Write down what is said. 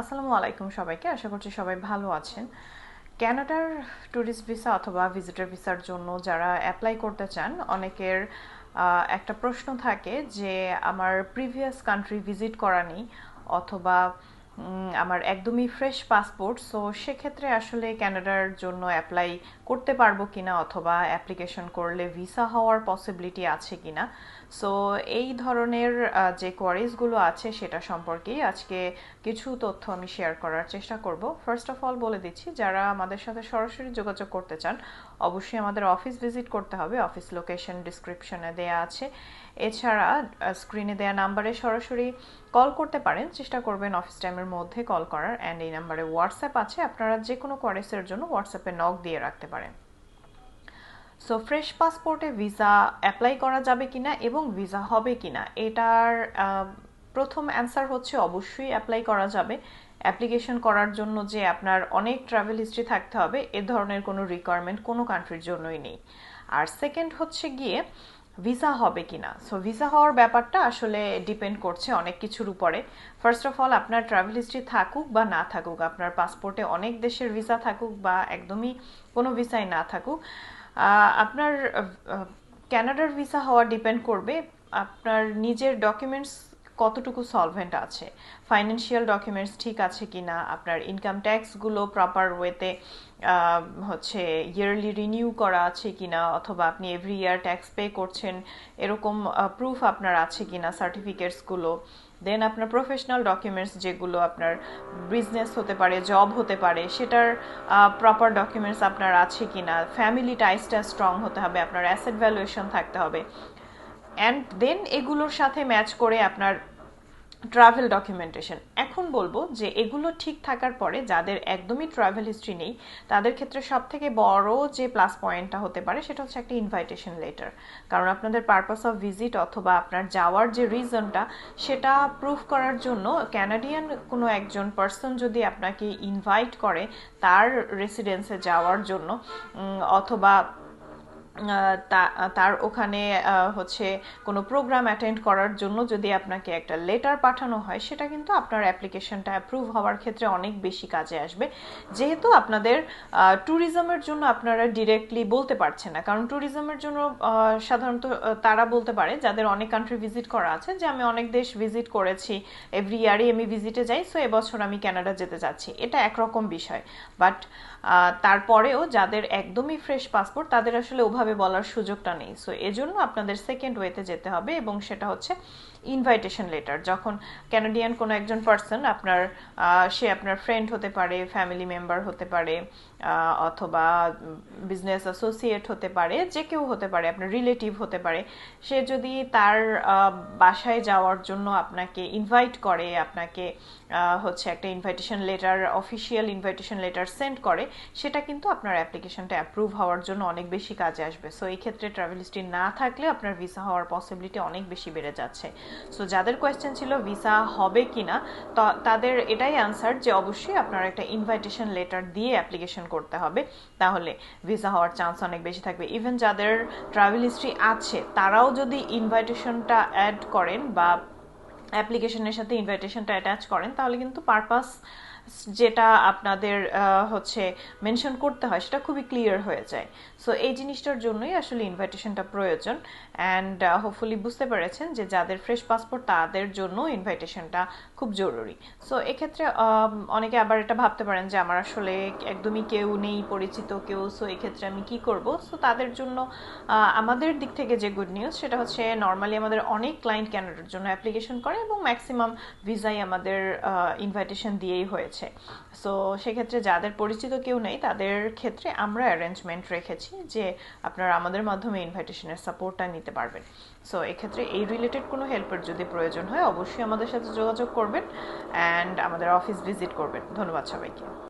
আসসালামু আলাইকুম সবাইকে, আশা করছি সবাই ভালো আছেন। ক্যানাডার ট্যুরিস্ট ভিসা অথবা ভিজিটার ভিসার জন্য যারা অ্যাপ্লাই করতে চান, অনেকের একটা প্রশ্ন থাকে যে, আমার প্রিভিয়াস কান্ট্রি ভিজিট করা নেই অথবা আমার একদমই ফ্রেশ পাসপোর্ট সো সেক্ষেত্রে আসলে ক্যানাডার জন্য অ্যাপ্লাই করতে পারব কিনা অথবা অ্যাপ্লিকেশন করলে ভিসা হওয়ার পসিবিলিটি আছে কিনা? সো এই ধরনের যে কোয়ারিজগুলো আছে সেটা সম্পর্কেই আজকে কিছু তথ্য আমি শেয়ার করার চেষ্টা করব। ফার্স্ট অফ অল বলে দিচ্ছি, যারা আমাদের সাথে সরাসরি যোগাযোগ করতে চান, অবশ্যই আমাদের অফিস ভিজিট করতে হবে। অফিস লোকেশন ডিসক্রিপশনে দেয়া আছে। এছাড়া স্ক্রিনে দেয়া নাম্বারে সরাসরি কল করতে পারেন। চেষ্টা করবেন অফিস টাইমের মধ্যে কল করার অ্যান্ড এই নাম্বারে হোয়াটসঅ্যাপ আছে, আপনারা যে কোনো কোয়ারিসের জন্য হোয়াটসঅ্যাপে নক দিয়ে রাখতে পারেন। সো ফ্রেশ পাসপোর্টে ভিসা অ্যাপ্লাই করা যাবে কিনা এবং ভিসা হবে কিনা, এটার প্রথম অ্যান্সার হচ্ছে অবশ্যই অ্যাপ্লাই করা যাবে। অ্যাপ্লিকেশন করার জন্য যে আপনার অনেক ট্রাভেল হিস্ট্রি থাকতে হবে, এ ধরনের কোনো রিকোয়ারমেন্ট কোনো কান্ট্রির জন্যই নেই। আর সেকেন্ড হচ্ছে গিয়ে ভিসা হবে কি না সো ভিসা হওয়ার ব্যাপারটা আসলে ডিপেন্ড করছে অনেক কিছুর উপরে। ফার্স্ট অফ অল আপনার ট্রাভেল হিস্ট্রি থাকুক বা না থাকুক, আপনার পাসপোর্টে অনেক দেশের ভিসা থাকুক বা একদমই কোনো ভিসাই না থাকুক আপনার ক্যানাডার ভিসা হওয়া ডিপেন্ড করবে। আপনার নিজের ডকুমেন্টস কতটুকু সলভেন্ট আছে? ফাইন্যান্সিয়াল ডকুমেন্টস ঠিক আছে কি না আপনার ইনকাম ট্যাক্সগুলো প্রপার ওয়েতে হচ্ছে ইয়ারলি রিনিউ করা আছে কি না অথবা আপনি এভরি ইয়ার ট্যাক্স পে করছেন, এরকম প্রুফ আপনার আছে কি না সার্টিফিকেটসগুলো দেন আপনার প্রফেশনাল ডকুমেন্টস যেগুলো আপনার বিজনেস হতে পারে জব হতে পারে, সেটার প্রপার ডকুমেন্টস আপনার আছে কি না ফ্যামিলি টাইসটা স্ট্রং হতে হবে, আপনার অ্যাসেট ভ্যালুয়েশন থাকতে হবে। অ্যান্ড দেন এগুলোর সাথে ম্যাচ করে আপনার ট্রাভেল ডকুমেন্টেশন এখন বলব যে এগুলো ঠিক থাকার পরে যাদের একদমই ট্রাভেল হিস্ট্রি নেই, তাদের ক্ষেত্রে সব থেকে বড় যে প্লাস পয়েন্টটা হতে পারে সেটা হচ্ছে একটা ইনভাইটেশন লেটার কারণ আপনাদের পারপাস অফ ভিজিট অথবা আপনার যাওয়ার যে রিজনটা সেটা প্রুফ করার জন্য ক্যানাডিয়ান কোনো একজন পার্সন যদি আপনাকে ইনভাইট করে তার রেসিডেন্সে যাওয়ার জন্য অথবা তার ওখানে হচ্ছে কোনো প্রোগ্রাম অ্যাটেন্ড করার জন্য যদি আপনাকে একটা লেটার পাঠানো হয়, সেটা কিন্তু আপনার অ্যাপ্লিকেশনটা অ্যাপ্রুভ হওয়ার ক্ষেত্রে অনেক বেশি কাজে আসবে। যেহেতু আপনাদের ট্যুরিজমের জন্য আপনারা ডিরেক্টলি বলতে পারছেন না, কারণ ট্যুরিজমের জন্য সাধারণত তারা বলতে পারে, যাদের অনেক কান্ট্রি ভিজিট করা আছে, যে আমি অনেক দেশ ভিজিট করেছি এভরি ইয়ারই আমি ভিজিটে যাই সো এবছর আমি ক্যানাডা যেতে যাচ্ছি। এটা একরকম বিষয়। বাট তারপরেও যাদের একদমই ফ্রেশ পাসপোর্ট তাদের আসলে ওভাবে বলার সুযোগটা নেই। সো এজন্য আপনাদের সেকেন্ড ওয়েতে যেতে হবে এবং সেটা হচ্ছে ইনভাইটেশন লেটার যখন ক্যানাডিয়ান কোনো একজন পার্সন আপনার সে আপনার ফ্রেন্ড হতে পারে ফ্যামিলি মেম্বার হতে পারে অথবা বিজনেস অ্যাসোসিয়েট হতে পারে, যে কেউ হতে পারে, আপনার রিলেটিভ হতে পারে, সে যদি তার বাসায় যাওয়ার জন্য আপনাকে ইনভাইট করে, আপনাকে হচ্ছে একটা invitation letter official invitation letter send করে, সেটা কিন্তু আপনার অ্যাপ্লিকেশনটা অ্যাপ্রুভ হওয়ার জন্য অনেক বেশি কাজে আসবে। সো এই ক্ষেত্রে ট্রাভেল হিস্ট্রি না থাকলে আপনার ভিসা হওয়ার পসিবিলিটি অনেক বেশি বেড়ে যাচ্ছে। সো যাদের কোয়েশ্চেন ছিল ভিসা হবে কিনা তাদের এটাই আনসার যে অবশ্যই আপনার একটা ইনভাইটেশন লেটার দিয়ে অ্যাপ্লিকেশন করতে হবে। তাহলে ভিসা হওয়ার চান্স অনেক বেশি থাকবে। ইভেন যাদের ট্রাভেল হিস্ট্রি আছে, তারাও যদি ইনভাইটেশনটা অ্যাড করেন বা অ্যাপ্লিকেশনের সাথে ইনভাইটেশনটা অ্যাটাচ করেন তাহলে কিন্তু পারপাস যেটা আপনাদের হচ্ছে মেনশন করতে হয়, সেটা খুবই ক্লিয়ার হয়ে যায়। সো এই জিনিসটার জন্যই আসলে ইনভাইটেশনটা প্রয়োজন। অ্যান্ড হোপফুলি বুঝতে পেরেছেন যে যাদের ফ্রেশ পাসপোর্ট তাদের জন্য ইনভাইটেশনটা খুব জরুরি। সো এক্ষেত্রে অনেকে আবার এটা ভাবতে পারেন যে আমার আসলে একদমই কেউ নেই, পরিচিত কেউ সো এক্ষেত্রে আমি কি করব? সো তাদের জন্য আমাদের দিক থেকে যে গুড নিউজ সেটা হচ্ছে নর্মালি আমাদের অনেক ক্লায়েন্ট ক্যানাডার জন্য অ্যাপ্লিকেশন করে এবং ম্যাক্সিমাম ভিসাই আমাদের ইনভাইটেশন দিয়েই হয়েছে। সো সেক্ষেত্রে যাদের পরিচিত কেউ নেই, তাদের ক্ষেত্রে আমরা অ্যারেঞ্জমেন্ট রেখেছি যে আপনারা আমাদের মাধ্যমে ইনভাইটেশনের সাপোর্টটা নিতে পারবেন। সো এক্ষেত্রে এই রিলেটেড কোনো হেল্পের যদি প্রয়োজন হয়, অবশ্যই আমাদের সাথে যোগাযোগ করবেন অ্যান্ড আমাদের অফিস ভিজিট করবেন। ধন্যবাদ সবাইকে।